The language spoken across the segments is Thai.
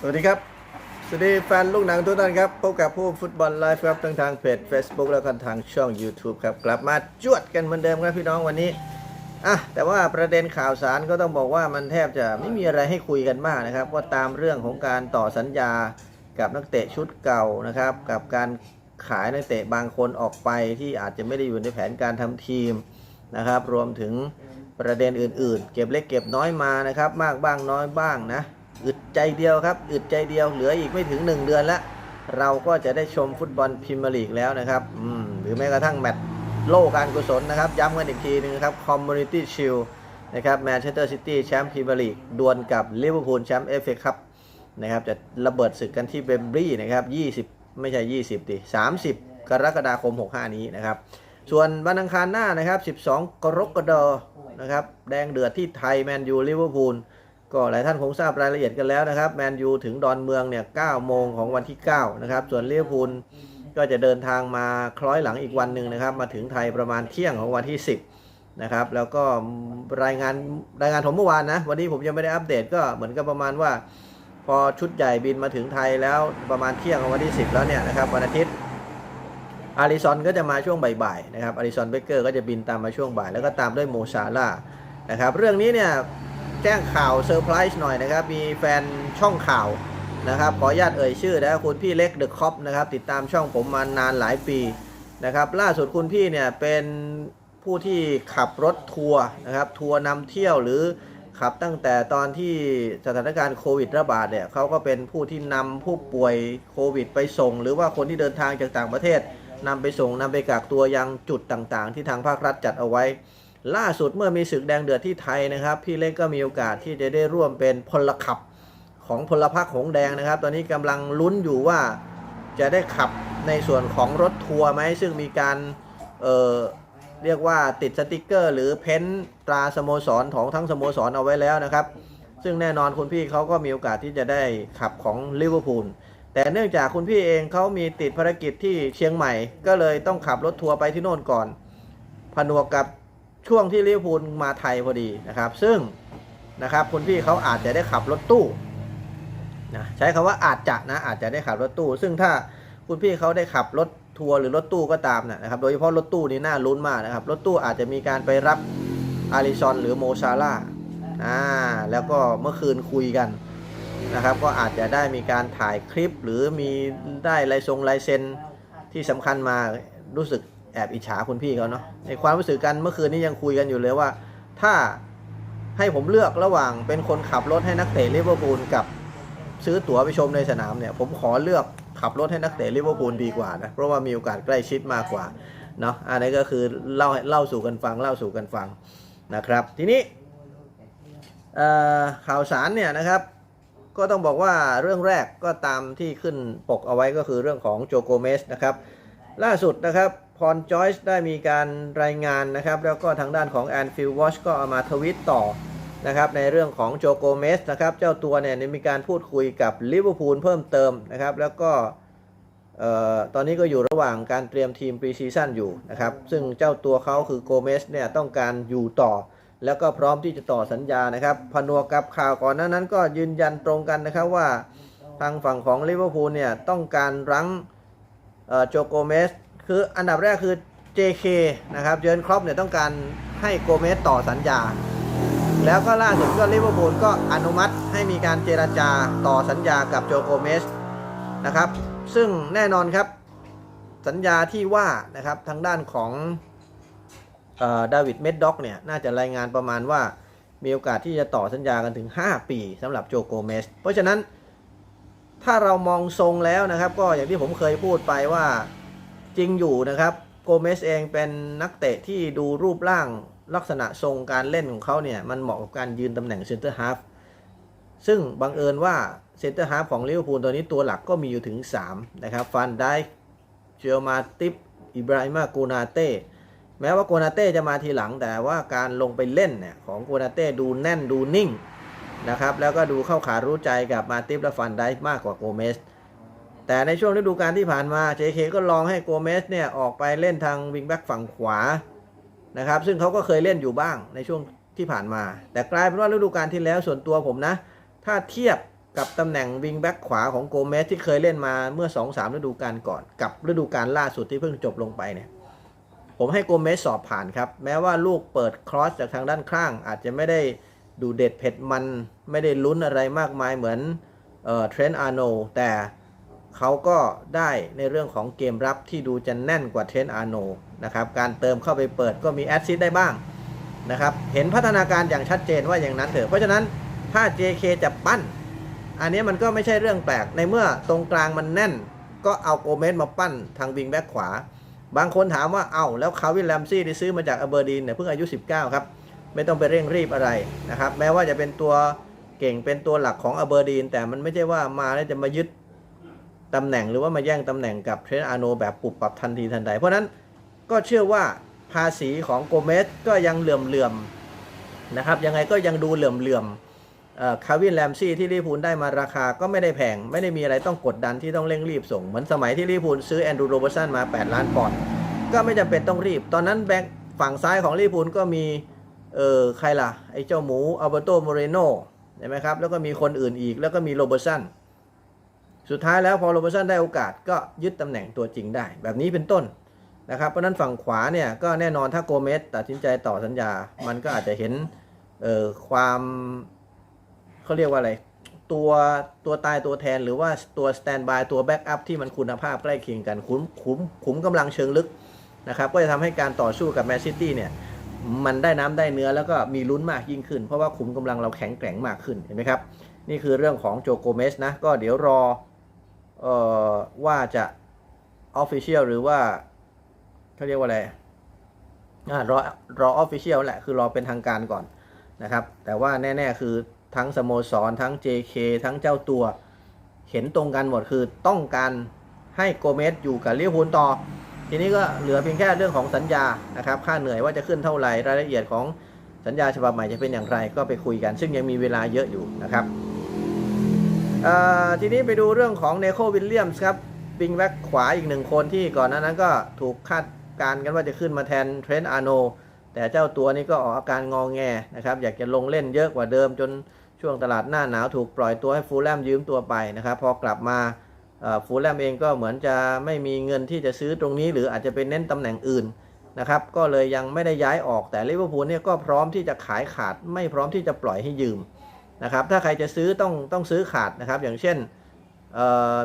สวัสดีครับ สวัสดีแฟนลูกหนังทุกท่านครับ พบกับผู้ฟุตบอลไลฟ์ครับทั้งทางเพจ Facebook แล้วก็ทางช่อง YouTube ครับ กลับมาจวดกันเหมือนเดิมครับพี่น้องวันนี้อะแต่ว่าประเด็นข่าวสารก็ต้องบอกว่ามันแทบจะไม่มีอะไรให้คุยกันมากนะครับว่าตามเรื่องของการต่อสัญญากับนักเตะชุดเก่านะครับ กับการขายนักเตะบางคนออกไปที่อาจจะไม่ได้อยู่ในแผนการทำทีมนะครับ รวมถึงประเด็นอื่น ๆ เก็บเล็กเก็บน้อยมานะครับ มากบ้างน้อยบ้างนะ อึดใจเดียวครับ อึดใจเดียวเหลืออีกไม่ถึง 1 เดือนแล้ว เราก็จะได้ชมฟุตบอลพรีเมียร์ลีกแล้วนะครับอืมหรือแม้กระทั่งแมตช์โลกการกุศลนะครับ ย้ำกันอีกทีหนึงครับคอมมูนิตี้ชิลนะครับแมนเชสเตอร์ซิตี้แชมป์พรีเมียร์ลีกดวลกับลิเวอร์พูลแชมป์เอฟเอคัพนะครับจะระเบิดศึกกันที่เบมบรีนะครับ 20 ไม่ใช่ 20ดิ30 กรกฎาคม 65 นี้นะครับ ส่วนวันอังคารหน้านะครับ 12 กรกฎานะครับแดงเดือดที่ไทยแมนยูลิเวอร์พูล ก็หลายท่านคงทราบรายละเอียดกันแล้วนะครับแมนยูถึงดอนเมืองเนี่ย9โมงของวันที่ 9 นะครับ ส่วนลิเวพูลก็จะเดินทางมาคล้อยหลังอีกวันหนึ่งนะครับ มาถึงไทยประมาณเที่ยงของวันที่ 10 นะครับ แล้วก็รายงานรายงานผมเมื่อวานนะ วันนี้ผมยังไม่ได้อัปเดตก็เหมือนกับประมาณว่า พอชุดใหญ่บินมาถึงไทยแล้วประมาณเที่ยงของวันที่ 10 แล้วเนี่ยนะครับวันอาทิตย์อาริซอนก็จะมาช่วงบ่ายๆนะครับอาริซอนเบเกอร์ก็จะบินตามมาช่วงบ่าย แล้วก็ตามด้วยโมซาร่านะครับเรื่องนี้เนี่ย แจ้งข่าวเซอร์ไพรส์หน่อยนะครับ มีแฟนช่องข่าวนะครับ ขออนุญาตเอ่ยชื่อนะคุณพี่เล็กเดอะคอปนะครับ ติดตามช่องผมมานานหลายปีนะครับ ล่าสุดคุณพี่เนี่ยเป็นผู้ที่ขับรถทัวร์นะครับ ทัวร์นำเที่ยวหรือขับตั้งแต่ตอนที่สถานการณ์โควิดระบาดเนี่ยเขาก็เป็นผู้ที่นำผู้ป่วยโควิดไปส่ง หรือว่าคนที่เดินทางจากต่างประเทศนำไปส่งนำไปกักตัวยังจุดต่างๆ ที่ทางภาครัฐจัดเอาไว้ ล่าสุดเมื่อมีศึกแดงเดือดที่ไทยนะครับ พี่เล็กก็มีโอกาสที่จะได้ร่วมเป็นพลขับของพลพรรคหงแดงนะครับ ตอนนี้กำลังลุ้นอยู่ว่าจะได้ขับในส่วนของรถทัวร์ไหมซึ่งมีการเเรียกว่าติดสติกเกอร์ หรือเพ้นท์ตราสโมสรของทั้งสโมสรเอาไว้แล้วนะครับ ซึ่งแน่นอนคุณพี่เขาก็มีโอกาสที่จะได้ขับของลิเวอร์พูลแต่เนื่องจากคุณพี่เองเขามีติดภารกิจที่เชียงใหม่ ก็เลยต้องขับรถทัวร์ไปที่โน่นก่อน ผนวกกับ ช่วงที่ลิเวอร์พูลมาไทยพอดีนะครับ ซึ่งนะครับคุณพี่เขาอาจจะได้ขับรถตู้นะใช้คำว่าอาจจะนะอาจจะได้ขับรถตู้ ซึ่งถ้าคุณพี่เขาได้ขับรถทัวร์หรือรถตู้ก็ตามนะครับโดยเฉพาะรถตู้นี่น่าลุ้นมากนะครับ รถตู้อาจจะมีการไปรับอาริซอนหรือโมซาร่าอ่าแล้วก็เมื่อคืนคุยกันนะครับ ก็อาจจะได้มีการถ่ายคลิปหรือมีได้ลายทรงลายเซ็นที่สำคัญมารู้สึก อบอิจฉาคุณพี่เขาเนาะในความรู้สึกกันเมื่อคืนนี้ยังคุยกันอยู่เลยว่า ถ้าให้ผมเลือกระหว่างเป็นคนขับรถให้นักเตะลิเวอร์พูลกับซื้อตั๋วไปชมในสนามเนี่ย ผมขอเลือกขับรถให้นักเตะลิเวอร์พูลดีกว่านะเพราะว่ามีโอกาสใกล้ชิดมากกว่าเนาะอันนี้ก็คือเล่าเล่าสู่กันฟังเล่าสู่กันฟังนะครับ ทีนี้ข่าวสารเนี่ยนะครับ ก็ต้องบอกว่าเรื่องแรกก็ตามที่ขึ้นปกเอาไว้ก็คือเรื่องของโจโกเมสนะครับ ล่าสุดนะครับ พรจอยส์ได้มีการรายงานนะครับ แล้วก็ทางด้านของ a n f i e l d Watch ก็เอามาทวิตต่อนะครับในเรื่องของโจโกเมสนะครับ เจ้าตัวเนี่ยมีการพูดคุยกับลิเวอร์พูลเพิ่มเติมนะครับ แล้วก็ตอนนี้ก็อยู่ระหว่างการเตรียมทีมปรีซีซั่นอยู่นะครับ ซึ่งเจ้าตัวเขาคือโกเมสเนี่ยต้องการอยู่ต่อ แล้วก็พร้อมที่จะต่อสัญญานะครับผนวกับข่าวก่อนหน้านั้นก็ยืนยันตรงกันนะครับว่าทางฝั่งของลิเวอร์พูลเนี่ยต้องการรั้งโจโกเมส คืออันดับแรกคือ JK นะครับเจอร์นครอปเนี่ยต้องการให้โกเมสต่อสัญญา แล้วก็ล่าสุดก็ลิเวอร์พูลก็อนุมัติให้มีการเจราจาต่อสัญญากับโจโกเมสนะครับ ซึ่งแน่นอนครับสัญญาที่ว่านะครับทางด้านของดาวิดเมดด็อกเนี่ยน่าจะรายงานประมาณว่ามีโอกาสที่จะต่อสัญญากันถึง 5 ปีสำหรับโจโกเมสเพราะฉะนั้นถ้าเรามองทรงแล้วนะครับ ก็อย่างที่ผมเคยพูดไปว่า จริงอยู่นะครับ โกเมสเองเป็นนักเตะที่ดูรูปร่างลักษณะทรงการเล่นของเขาเนี่ย มันเหมาะกับการยืนตำแหน่งเซนเตอร์ฮาฟซึ่งบังเอิญว่าเซนเตอร์ฮาฟของลิเวอร์พูลตัวนี้ตัวหลักก็มีอยู่ถึง 3 นะครับฟันได้เจอมาติปอิบราฮิมากูนาเต้แม้ว่าโกนาเต้จะมาทีหลังแต่ว่าการลงไปเล่นเนี่ยของโกนาเต้ดูแน่นดูนิ่งนะครับแล้วก็ดูเข้าขารู้ใจกับมาติฟและฟันได้มากกว่าโกเมส แต่ในช่วงฤดูกาลที่ผ่านมา JK ก็ลองให้โกเมสเนี่ยออกไปเล่นทางวิงแบ็กฝั่งขวานะครับ ซึ่งเขาก็เคยเล่นอยู่บ้างในช่วงที่ผ่านมา แต่กลายเป็นว่าฤดูกาลที่แล้วส่วนตัวผมนะ ถ้าเทียบกับตำแหน่งวิงแบ็กขวาของโกเมสที่เคยเล่นมาเมื่อ 2-3 ฤดูกาลก่อน กับฤดูกาลล่าสุดที่เพิ่งจบลงไปเนี่ยผมให้โกเมสสอบผ่านครับ แม้ว่าลูกเปิดครอสจากทางด้านข้าง อาจจะไม่ได้ดูเด็ดเผ็ดมัน ไม่ได้ลุ้นอะไรมากมายเหมือนเทรนต์อาร์โนแต่ เขาก็ได้ในเรื่องของเกมรับที่ดูจะแน่นกว่าเทรนต์อาร์โนนะครับ การเติมเข้าไปเปิดก็มีแอดซิสได้บ้างนะครับ เห็นพัฒนาการอย่างชัดเจนว่าอย่างนั้นเถอะ เพราะฉะนั้นถ้า JK จะปั้น อันนี้มันก็ไม่ใช่เรื่องแปลก ในเมื่อตรงกลางมันแน่น ก็เอาโกเมสมาปั้นทางวิงแบ็กขวา บางคนถามว่า เอ้าแล้วคาวินแลมซี่ที่ซื้อมาจากอเบอร์ดีนเนี่ยเพิ่งอายุ 19 ครับ ไม่ต้องไปเร่งรีบอะไรนะครับ แม้ว่าจะเป็นตัวเก่งเป็นตัวหลักของอเบอร์ดีน แต่มันไม่ใช่ว่ามาแล้วจะมายึด ตำแหน่งหรือว่ามาแย่งตำแหน่งกับเทรนต์อาร์โนแบบปุบปรับทันทีทันใด เพราะฉนั้นก็เชื่อว่าภาษีของโกเมสก็ยังเหลื่อมๆนะครับ ยังไงก็ยังดูเหลื่อมๆคาวินแลมซี่ที่ลิเวอร์พูลได้มาราคาก็ไม่ได้แพง ไม่ได้มีอะไรต้องกดดันที่ต้องเร่งรีบส่ง เหมือนสมัยที่ลิเวอร์พูลซื้อแอนดรูโรเบอร์สันมา 8 ล้านปอนด์ก็ไม่จำเป็นต้องรีบ ตอนนั้นแบ็คฝั่งซ้ายของลิเวอร์พูลก็มีเออใครล่ะ ไอ้เจ้าหมูอัลเบโตโมเรโนเห็นไหมครับแล้วก็มีคนอื่นอีกแล้วก็มีโรเบอร์สัน สุดท้ายแล้วพอโรเบอร์สันได้โอกาสก็ยึดตำแหน่งตัวจริงได้ แบบนี้เป็นต้นนะครับเพราะนั้นฝั่งขวาเนี่ยก็แน่นอนถ้าโกเมสตัดสินใจต่อสัญญา มันก็อาจจะเห็นเอ่อความเขาเรียกว่าอะไร ตัวตัวตายตัวแทนหรือว่าตัวสแตนบายตัวแบ็กอัพที่มันคุณภาพใกล้เคียงกันขุมขุมขุมกำลังเชิงลึกนะครับก็จะทำให้การต่อสู้กับแมนซิตี้เนี่ยมันได้น้ำได้เนื้อแล้วก็มีลุ้นมากยิ่งขึ้น เพราะว่าขุมกำลังเราแข็งแกร่งมากขึ้นเห็นไหมครับ นี่คือเรื่องของโจโกเมสนะ ก็เดี๋ยวรอ เอ่อว่าจะออฟฟิเชียลหรือว่าเขาเรียกว่าอะไรอ่ารอรอออฟฟิเชียลแหละ คือรอเป็นทางการก่อนนะครับ แต่ว่าแน่ ๆ คือทั้งสโมสร ทั้ง JK ทั้งเจ้าตัว เห็นตรงกันหมดคือต้องการให้โกเมสอยู่กับลิเวอร์พูลต่อ ทีนี้ก็เหลือเพียงแค่เรื่องของสัญญานะครับ ค่าเหนื่อยว่าจะขึ้นเท่าไหร่ รายละเอียดของสัญญาฉบับใหม่จะเป็นอย่างไร ก็ไปคุยกัน ซึ่งยังมีเวลาเยอะอยู่นะครับ ทีนี้ไปดูเรื่องของเนโควิลเลียมส์ครับบิงแบ็กขวาอีกหนึ่งคนที่ก่อนหน้านั้นก็ถูกคาดการณ์กันว่าจะขึ้นมาแทนเทรนต์อาโนแต่เจ้าตัวนี้ก็ออกอาการงองแงนะครับ อยากจะลงเล่นเยอะกว่าเดิมจนช่วงตลาดหน้าหนาวถูกปล่อยตัวให้ฟูลแลมยืมตัวไปนะครับ พอกลับมาฟูลแลมเองก็เหมือนจะไม่มีเงินที่จะซื้อตรงนี้ หรืออาจจะเป็นเน้นตำแหน่งอื่นนะครับ ก็เลยยังไม่ได้ย้ายออกแต่ลิเวอร์พูลเนี่ยก็พร้อมที่จะขายขาดไม่พร้อมที่จะปล่อยให้ยืม นะครับ ถ้าใครจะซื้อต้องต้องซื้อขาดนะครับ อย่างเช่น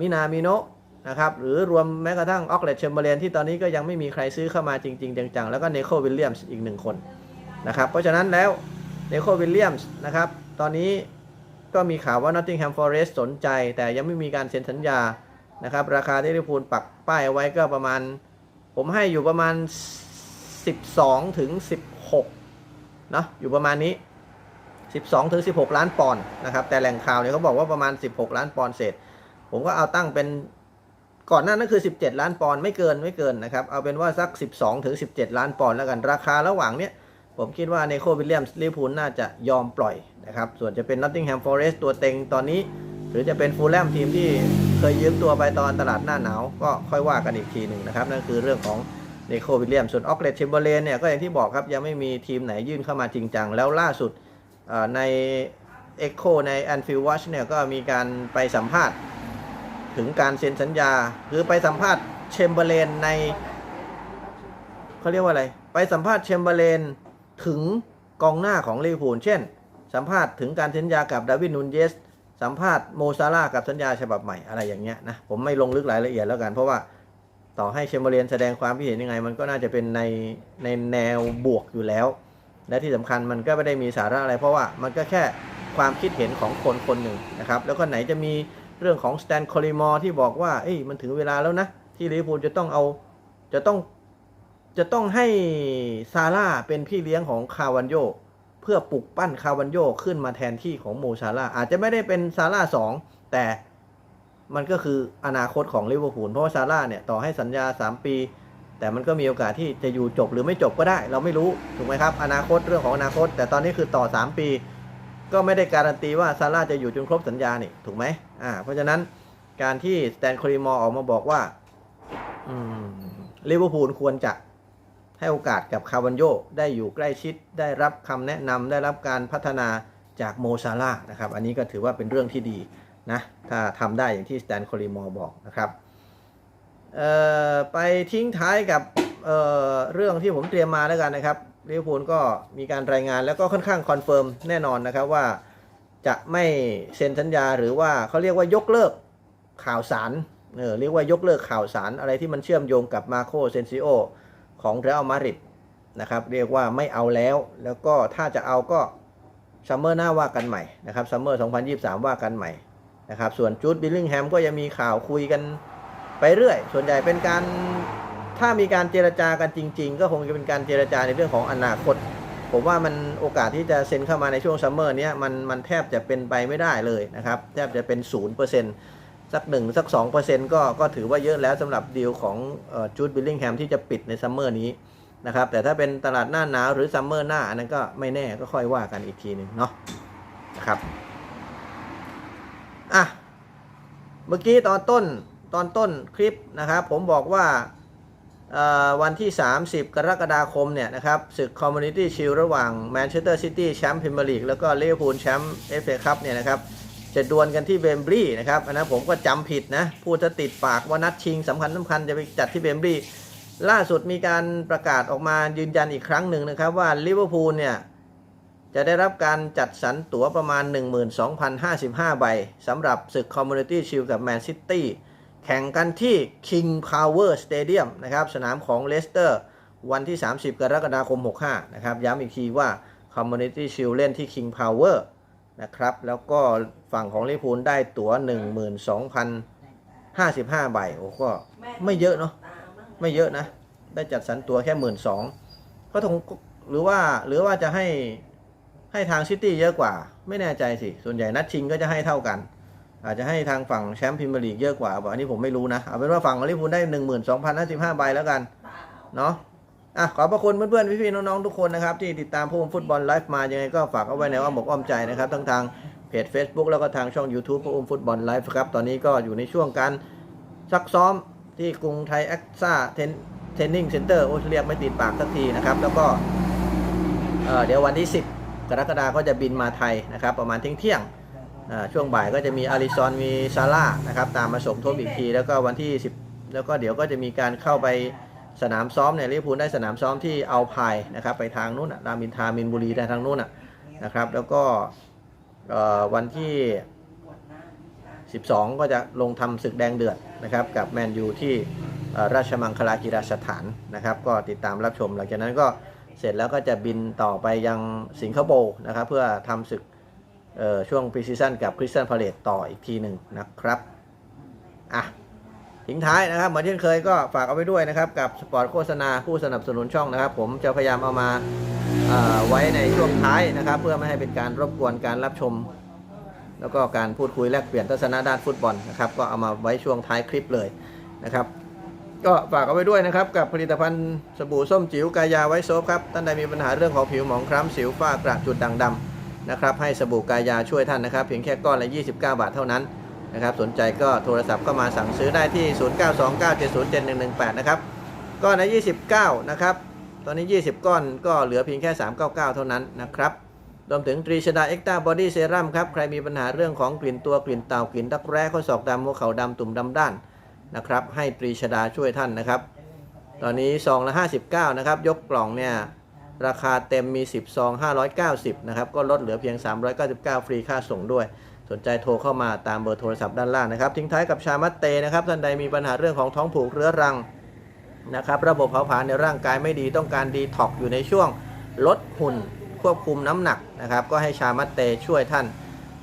มินามิโนะนะครับ หรือรวมแม้กระทั่งออกเลตเชมเบอร์เลนที่ตอนนี้ก็ยังไม่มีใครซื้อเข้ามาจริง ๆ จังๆ แล้วก็เนโควิลเลียมส์อีกหนึ่งคนนะครับ เพราะฉะนั้นแล้วเนโควิลเลียมส์นะครับ ตอนนี้ก็มีข่าวว่า Nottingham Forest สนใจ แต่ยังไม่มีการเซ็นสัญญานะครับ ราคาที่ลิพูลปักป้ายไว้ก็ประมาณ ผมให้อยู่ประมาณ 12 ถึง 16นะอยู่ประมาณนี้ 12 ถึง 16 ล้านปอนด์นะครับ แต่แหล่งข่าวเนี่ยเขาบอกว่าประมาณ 16 ล้านปอนด์เศษ ผมก็เอาตั้งเป็นก่อนหน้านั้นคือ 17 ล้านปอนด์ไม่เกินไม่เกินนะครับ เอาเป็นว่าสัก 12 ถึง 17 ล้านปอนด์แล้วกันราคาระหว่างเนี้ยผมคิดว่าในโควิลเลียมส์ลิเวอร์พูลน่าจะยอมปล่อยนะครับ ส่วนจะเป็นนอตติงแฮมฟอเรสต์ตัวเต็งตอนนี้ หรือจะเป็นฟูลแลมทีมที่เคยยืมตัวไปตอนตลาดหน้าหนาว ก็ค่อยว่ากันอีกทีหนึ่งนะครับ นั่นคือเรื่องของเนโควิลเลียมส่วนออกเลตเชมเบอร์เลนเนี่ยก็อย่างที่บอกครับยังไม่มีทีมไหนยื่นเข้ามาจริงจังแล้วล่าสุด ใน Echo ใน Anfield Watch เนี่ยก็มีการไปสัมภาษณ์ถึงการเซ็นสัญญา คือไปสัมภาษณ์เชมเบอร์เลนในเขาเรียกว่าอะไร ไปสัมภาษณ์เชมเบอร์เลนถึงกองหน้าของลิเวอร์พูลเช่น สัมภาษณ์ถึงการเซ็นสัญญากับดาวิดนูนเยสสัมภาษณ์โมซาร่ากับสัญญาฉบับใหม่อะไรอย่างเงี้ยนะผมไม่ลงลึกรายละเอียดแล้วกันเพราะว่าต่อให้เชมเบอร์เลนแสดงความคิดเห็นยังไง มันก็น่าจะเป็นในในแนวบวกอยู่แล้ว และที่สำคัญมันก็ไม่ได้มีสาระอะไร เพราะว่ามันก็แค่ความคิดเห็นของคนคนหนึ่งนะครับแล้วก็ไหนจะมีเรื่องของสแตนคอลิมอร์ที่บอกว่าเอ้ยมันถึงเวลาแล้วนะ ที่ลิเวอร์พูลจะต้องเอาจะต้องจะต้องให้ซาร่าเป็นพี่เลี้ยงของคาวันโยเพื่อปลุกปั้นคาวันโยขึ้นมาแทนที่ของโมซาร่าอาจจะไม่ได้เป็นซาร่าสองแต่มันก็คืออนาคตของลิเวอร์พูลเพราะว่าซาร่าเนี่ยต่อให้สัญญา 3 ปี แต่มันก็มีโอกาสที่จะอยู่จบหรือไม่จบก็ได้ เราไม่รู้ถูกไหมครับ อนาคตเรื่องของอนาคต แต่ตอนนี้คือต่อ 3 ปี ก็ไม่ได้การันตีว่าซาร่าจะอยู่จนครบสัญญานี่ถูกไหมอ่าเพราะฉะนั้นการที่สแตนคริมอออกมาบอกว่าลิเวอร์พูลควรจะให้โอกาสกับคาวันโยได้อยู่ใกล้ชิด ได้รับคำแนะนำได้รับการพัฒนาจากโมซาร่านะครับ อันนี้ก็ถือว่าเป็นเรื่องที่ดีนะ ถ้าทำได้อย่างที่สแตนคลิมอบอกนะครับ ไปทิ้งท้ายกับเเรื่องที่ผมเตรียมมาแล้วกันนะครับลิเวอร์พูลก็มีการรายงานแล้วก็ค่อนข้างคอนเฟิร์มแน่นอนนะครับว่าจะไม่เซ็นสัญญาหรือว่าเขาเรียกว่ายกเลิกข่าวสารเออเรียกว่ายกเลิกข่าวสารอะไรที่มันเชื่อมโยงกับมาโคเซนซิโอของเรอัลมาดริดนะครับเรียกว่าไม่เอาแล้ว แล้วก็ถ้าจะเอาก็ซัมเมอร์หน้าว่ากันใหม่นะครับซัมเมอร์ 2023 ว่ากันใหม่นะครับส่วนจูดบิลลิงแฮมก็ยังมีข่าวคุยกัน ไปเรื่อย ส่วนใหญ่เป็นการถ้ามีการเจรจากันจริง ๆ ก็คงจะเป็นการเจรจาในเรื่องของอนาคต ผมว่ามันโอกาสที่จะเซ็นเข้ามาในช่วงซัมเมอร์นี้มันมันแทบจะเป็นไปไม่ได้เลยนะครับแทบจะเป็นศูนย์เปอร์เซ็นต์สักหนึ่งสักสองเปอร์เซ็นต์ก็ก็ถือว่าเยอะแล้วสำหรับดีลของจูดบิลลิงแฮมที่จะปิดในซัมเมอร์นี้นะครับแต่ถ้าเป็นตลาดหน้าหนาวหรือซัมเมอร์หน้าอันนั้นก็ไม่แน่ก็ค่อยว่ากันอีกทีหนึ่งเนาะนะครับอะเมื่อกี้ตอนต้น ตอนต้นคลิปนะครับ ผมบอกว่าวันที่ 30 กรกฎาคมเนี่ยนะครับศึกคอมมูนิตี้ชิลระหว่างแมนเชสเตอร์ซิตี้แชมป์พรีเมียร์ลีกแล้วก็ลิเวอร์พูลแชมป์เอฟเอคัพเนี่ยนะครับ จะดวลกันที่เบมบลียนะครับอันนั้นผมก็จำผิดนะ พูดจะติดปากว่านัดชิงสำคัญสำคัญจะไปจัดที่เบมบลียล่าสุดมีการประกาศออกมายืนยันอีกครั้งหนึ่งนะครับว่าลิเวอร์พูลเนี่ยจะได้รับการจัดสรรตั๋วประมาณ 12,055 ใบสำหรับศึก Community Shield กับ Man City แข่งกันที่ King Power Stadium นะครับสนามของเลสเตอร์วันที่ 30 กรกฎาคม 65 นะครับ ย้ำอีกทีว่า Community Shield เล่นที่ King Power นะครับ แล้วก็ฝั่งของลิพูลได้ตั๋ว 12,055 ใบ โอ้ก็ไม่เยอะเนาะ ไม่เยอะนะ ได้จัดสรรตั๋วแค่หมื่นสองก็คงหรือว่าหรือว่าจะให้ให้ทางซิตี้เยอะกว่า ไม่แน่ใจสิ ส่วนใหญ่นัดชิงก็จะให้เท่ากัน อาจจะให้ทางฝั่งแชมป์พรีเมียร์ลีกเยอะกว่าบอกอันนี้ผมไม่รู้นะ เอาเป็นว่าฝั่งองลิเวอร์พูลได้หนึ่งหมื่นสองพันห้าสิบห้าใบแล้วกันเนาะอะขอบพระคุณเพื่อนๆพี่ๆน้องๆทุกคนนะครับ ที่ติดตามพวกฟุตบอลไลฟ์มายังไงก็ฝากเอาไว้ในอ้อมอกอ้อมใจนะครับทั้งทางเพจ Facebook แล้วก็ทางช่อง YouTube พวกอุ้มฟุตบอลไลฟ์ครับ ตอนนี้ก็อยู่ในช่วงการซักซ้อมที่กรุงไทยแอคซ่าเทนนิ่งเซ็นเตอร์โอ้เรียกไม่ติดปากสักทีนะครับ แล้วก็เเดี๋ยววันที่ 10 กรกฎาคมก็จะบินมาไทยนะครับ ประมาณเที่ยง ช่วงบ่ายก็จะมีอาริซอนมีซาร่านะครับ ตามมาสมทบอีกที แล้วก็วันที่ 10 แล้วก็เดี๋ยวก็จะมีการเข้าไปสนามซ้อมเนี่ยลิเวอร์พูลได้สนามซ้อมที่เอาพายนะครับ ไปทางนู้นนะรามินทามินบุรีได้ทางนู้นนะครับ แล้วก็วันที่ 12 ก็จะลงทำศึกแดงเดือดนะครับ กับแมนยูที่ราชมังคลากีฬาสถานนะครับ ก็ติดตามรับชมหลังจากนั้นก็เสร็จแล้วก็จะบินต่อไปยังสิงคโปร์นะครับ เพื่อทำศึก ช่วงพรีซีซั่นกับคริสตันพาเลตต่ออีกทีหนึ่งนะครับอะทิ้งท้ายนะครับเหมือนเช่นเคยก็ฝากเอาไว้ด้วยนะครับ กับสปอร์ตโฆษณาผู้สนับสนุนช่องนะครับ ผมจะพยายามเอามาไว้ในช่วงท้ายนะครับ เพื่อไม่ให้เป็นการรบกวนการรับชม แล้วก็การพูดคุยแลกเปลี่ยนทัศนะด้านฟุตบอลนะครับก็เอามาไว้ช่วงท้ายคลิปเลยนะครับ ก็ฝากเอาไว้ด้วยนะครับ กับผลิตภัณฑ์สบู่ส้มจิ๋วกายาไวท์โซฟครับท่านใดมีปัญหาเรื่องของผิวหมองคล้ำสิวฝ้ากระจุดด่างดำ นะครับให้สบู่กายาช่วยท่านนะครับ เพียงแค่ก้อนละ 29 บาทเท่านั้นนะครับสนใจก็โทรศัพท์ก็มาสั่งซื้อได้ที่ 0929707118 นะครับก้อนละ 29 นะครับ ตอนนี้ 20 ก้อนก็เหลือเพียงแค่ 399 เท่านั้นนะครับรวมถึงตรีชดาเอ็กตาบอดี้เซรั่มครับ ใครมีปัญหาเรื่องของกลิ่นตัวกลิ่นเต่ากลิ่นตักแร้ข้อศอกดำหัวเข่าดำตุ่มดำด้านนะครับ ให้ตรีชดาช่วยท่านนะครับ ตอนนี้ซองละ 59 นะครับ ยกกล่องเนี่ย ราคาเต็มมี 10 ซอง 590 นะครับ ก็ลดเหลือเพียง 399 ฟรีค่าส่งด้วย สนใจโทรเข้ามาตามเบอร์โทรศัพท์ด้านล่างนะครับ ทิ้งท้ายกับชามัตเตนะครับ ท่านใดมีปัญหาเรื่องของท้องผูกเรื้อรังนะครับ ระบบเผาผลาญในร่างกายไม่ดี ต้องการดีท็อกอยู่ในช่วงลดหุ่น ควบคุมน้ำหนักนะครับ ก็ให้ชามัตเตช่วยท่าน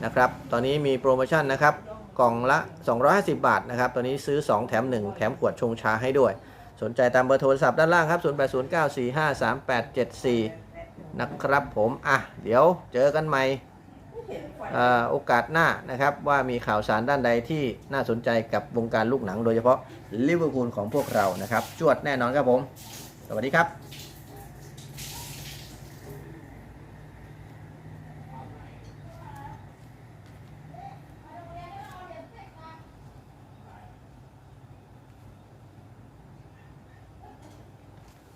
นะครับ ตอนนี้มีโปรโมชั่นนะครับ กล่องละ 250 บาทนะครับ ตอนนี้ซื้อ 2 แถม 1 แถมขวดชงชาให้ด้วย สนใจตามเบอร์โทรศัพท์ด้านล่างครับ 0809453874 นะครับผมอะเดี๋ยวเจอกันใหม่อ่อโอกาสหน้านะครับว่ามีข่าวสารด้านใดที่น่าสนใจกับวงการลูกหนังโดยเฉพาะลิเวอร์พูลของพวกเรานะครับ จวดแน่นอนครับผม สวัสดีครับ